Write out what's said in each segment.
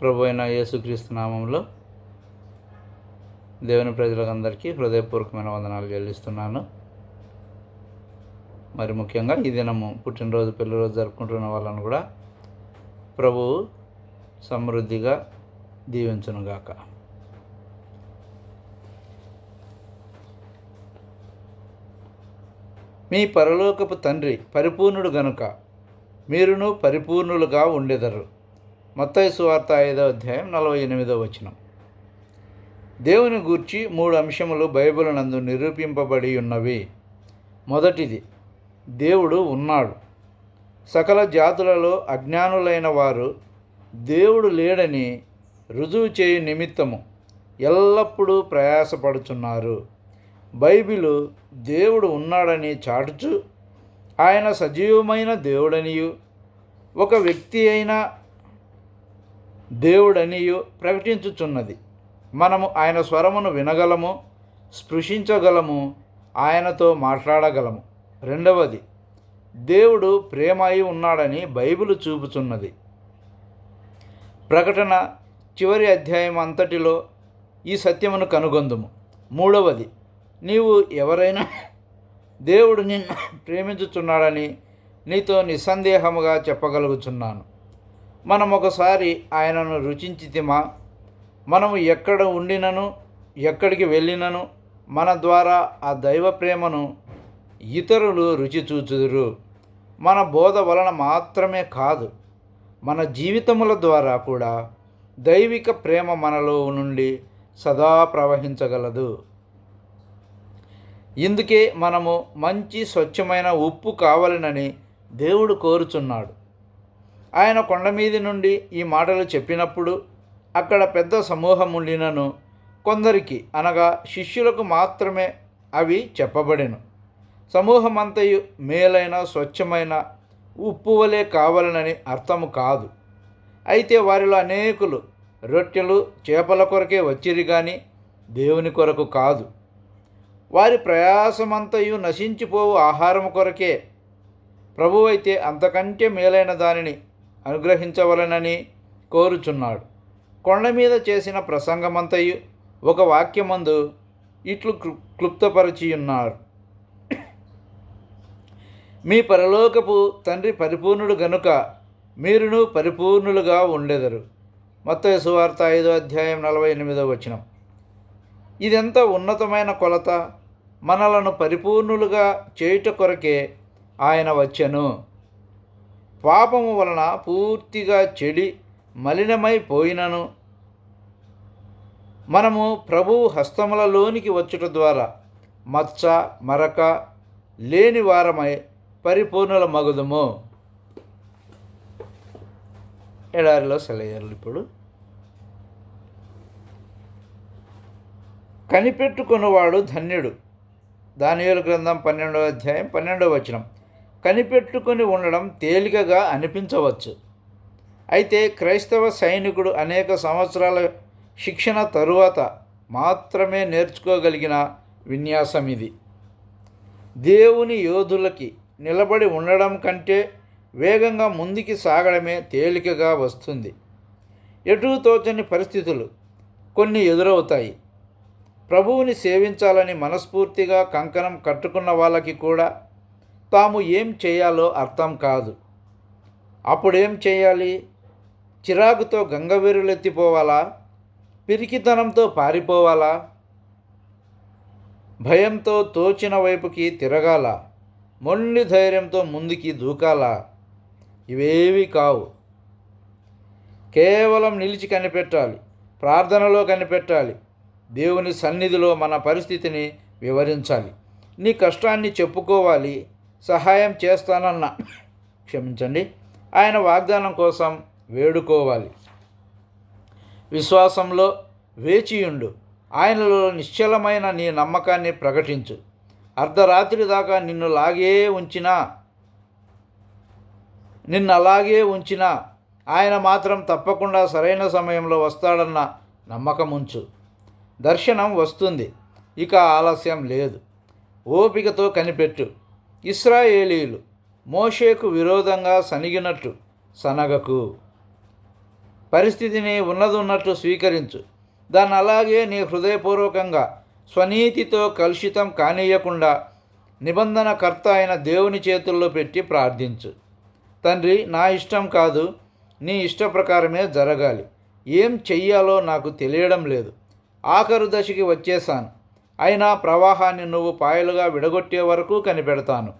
ప్రభు అయిన యేసుక్రీస్తు నామంలో దేవుని ప్రజలందరికీ హృదయపూర్వకమైన వందనాలు చెల్లిస్తున్నాను. మరి ముఖ్యంగా ఈ దినము పుట్టినరోజు పెళ్ళిరోజు జరుపుకుంటున్న వాళ్ళను కూడా ప్రభువు సమృద్ధిగా దీవించునుగాక. మీ పరలోకపు తండ్రి పరిపూర్ణుడు గనుక మీరును పరిపూర్ణులుగా ఉండెదరు. మత్తయి సువార్త ఐదో అధ్యాయం నలభై ఎనిమిదో వచనం. దేవుని గూర్చి మూడు అంశములు బైబిల్ నందు నిరూపింపబడి ఉన్నవి. మొదటిది దేవుడు ఉన్నాడు. సకల జాతులలో అజ్ఞానులైన వారు దేవుడు లేడని రుజువు చేయు నిమిత్తము ఎల్లప్పుడూ ప్రయాసపడుచున్నారు. బైబిలు దేవుడు ఉన్నాడని చాటుచు ఆయన సజీవమైన దేవుడనియు ఒక వ్యక్తి అయిన దేవుడనియు ప్రకటించుచున్నది. మనము ఆయన స్వరమును వినగలము స్పృశించగలము ఆయనతో మాట్లాడగలము. రెండవది దేవుడు ప్రేమ అయి ఉన్నాడని బైబిల్ చూపుచున్నది. ప్రకటన చివరి అధ్యాయం అంతటిలో ఈ సత్యమును కనుగొందుము. మూడవది నీవు ఎవరైనా దేవుడు నిన్ను ప్రేమించుచున్నాడని నీతో నిస్సందేహముగా చెప్పగలుగుచున్నాను. మనం ఒకసారి ఆయనను రుచించితిమా? మనము ఎక్కడ ఉండినను? ఎక్కడికి వెళ్ళినను? మన ద్వారా ఆ దైవ ప్రేమను ఇతరులు రుచి చూచుదురు. మన బోధ వలన మాత్రమే కాదు మన జీవితముల ద్వారా కూడా దైవిక ప్రేమ మనలో నుండి సదా ప్రవహించగలదు. ఇందుకే మనము మంచి స్వచ్ఛమైన ఉప్పు కావాలనని దేవుడు కోరుచున్నాడు. ఆయన కొండ మీది నుండి ఈ మాటలు చెప్పినప్పుడు అక్కడ పెద్ద సమూహం ఉండినను కొందరికి అనగా శిష్యులకు మాత్రమే అవి చెప్పబడెను. సమూహమంతయు మేలైన స్వచ్ఛమైన ఉప్పు వలె కావాలనని అర్థము కాదు. అయితే వారిలో అనేకులు రొట్టెలు చేపల కొరకే వచ్చిరి కానీ దేవుని కొరకు కాదు. వారి ప్రయాసమంతయు నశించిపోవు ఆహారం కొరకే ప్రభువైతే అంతకంటే మేలైన దానిని అనుగ్రహించవలనని కోరుచున్నాడు. కొండ మీద చేసిన ప్రసంగమంతయు ఒక వాక్యమందు ఇట్లు క్లు- క్లుప్తపరిచి ఉన్నారు మీ పరలోకపు తండ్రి పరిపూర్ణుడు గనుక మీరును పరిపూర్ణులుగా ఉండెదరు. మొత్త సువార్త ఐదో అధ్యాయం నలభై ఎనిమిదో వచనం. ఇదెంత ఉన్నతమైన కొలత? మనలను పరిపూర్ణులుగా చేయుట కొరకే ఆయన వచ్చెను. పాపము వలన పూర్తిగా చెడి మలినమైపోయినను. మనము ప్రభువు హస్తములలోనికి వచ్చుట ద్వారా మచ్చ మరక లేని వారమై పరిపూర్ణుల మగుదము. ఎడారిలో సెలయ్యారు ఇప్పుడు. కనిపెట్టుకున్నవాడు ధన్యుడు. దానియేలు గ్రంథం పన్నెండవ అధ్యాయం పన్నెండవ వచనం. కనిపెట్టుకొని ఉండడం తేలికగా అనిపించవచ్చు. అయితే క్రైస్తవ సైనికుడు అనేక సంవత్సరాల శిక్షణ తరువాత మాత్రమే నేర్చుకోగలిగిన విన్యాసం ఇది. దేవుని యోధులకి నిలబడి ఉండడం కంటే వేగంగా ముందుకి సాగడమే తేలికగా వస్తుంది. ఎటు తోచని పరిస్థితులు కొన్ని ఎదురవుతాయి. ప్రభువుని సేవించాలని మనస్ఫూర్తిగా కంకణం కట్టుకున్న వాళ్ళకి కూడా తాము ఏం చేయాలో అర్థం కాదు. అప్పుడేం చేయాలి? చిరాకుతో గంగవీరులెత్తిపోవాలా పిరికితనంతో పారిపోవాలా? భయంతో తోచిన వైపుకి తిరగాల? మొండి ధైర్యంతో ముందుకి దూకాలా? ఇవేవి కావు. కేవలం నిలిచి కనిపెట్టాలి. ప్రార్థనలో కనిపెట్టాలి. దేవుని సన్నిధిలో మన పరిస్థితిని వివరించాలి. నీ కష్టాన్ని చెప్పుకోవాలి. సహాయం చేస్తానన్న. క్షమించండి. ఆయన వాగ్దానం కోసం వేడుకోవాలి. విశ్వాసంలో వేచియుండు. ఆయనలో నిశ్చలమైన నీ నమ్మకాన్ని ప్రకటించు. అర్ధరాత్రి దాకా నిన్ను లాగే ఉంచినా నిన్ను అలాగే ఉంచినా ఆయన మాత్రం తప్పకుండా సరైన సమయంలో వస్తాడన్న నమ్మకం ఉంచు దర్శనం వస్తుంది. ఇక ఆలస్యం లేదు. ఓపికతో కనిపెట్టు. ఇస్రాయేలీలు మోషేకు విరోధంగా సనిగినట్టు సనగకు. పరిస్థితిని ఉన్నదున్నట్లు స్వీకరించు. దాన్ని అలాగే నీ హృదయపూర్వకంగా స్వనీతితో కలుషితం కానీయకుండా నిబంధనకర్త అయిన దేవుని చేతుల్లో పెట్టి ప్రార్థించు. తండ్రి నా ఇష్టం కాదు నీ ఇష్ట ప్రకారమే జరగాలి. ఏం చెయ్యాలో నాకు తెలియడం లేదు. ఆఖరు దశకి వచ్చేసాను అయినా ప్రవాహాన్ని నువ్వు పాయలుగా విడగొట్టే వరకు కనిపెడతాను.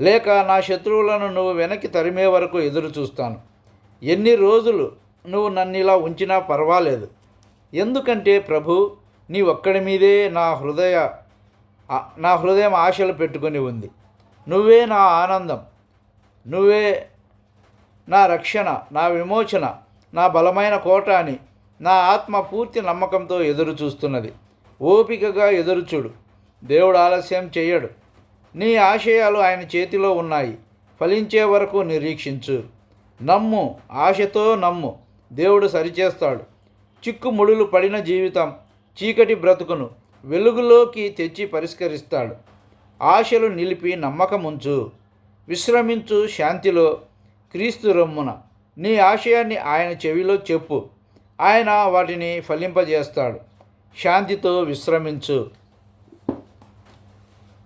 లేక నా శత్రువులను నువ్వు వెనక్కి తరిమే వరకు ఎదురు చూస్తాను ఎన్ని రోజులు నువ్వు నన్ను ఇలా ఉంచినా పర్వాలేదు. ఎందుకంటే ప్రభు నీ ఒక్కడి మీదే నా హృదయ నా హృదయం ఆశలు పెట్టుకొని ఉంది. నువ్వే నా ఆనందం. నువ్వే నా రక్షణ నా విమోచన నా బలమైన కోట అని నా ఆత్మ పూర్తి నమ్మకంతో ఎదురు చూస్తున్నది ఓపికగా ఎదురుచుడు దేవుడు ఆలస్యం చేయడు. నీ ఆశయాలు ఆయన చేతిలో ఉన్నాయి. ఫలించే వరకు నిరీక్షించు. నమ్ము. ఆశతో నమ్ము. దేవుడు సరిచేస్తాడు. చిక్కుముడులు పడిన జీవితం చీకటి బ్రతుకును వెలుగులోకి తెచ్చి పరిష్కరిస్తాడు. ఆశలు నిలిపి నమ్మకముంచు. విశ్రమించు శాంతిలో. క్రీస్తు రొమ్మున నీ ఆశయాన్ని ఆయన చెవిలో చెప్పు. ఆయన వాటిని ఫలింపజేస్తాడు. శాంతితో విశ్రమించు.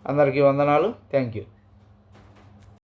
అందరికీ వందనాలు. Thank you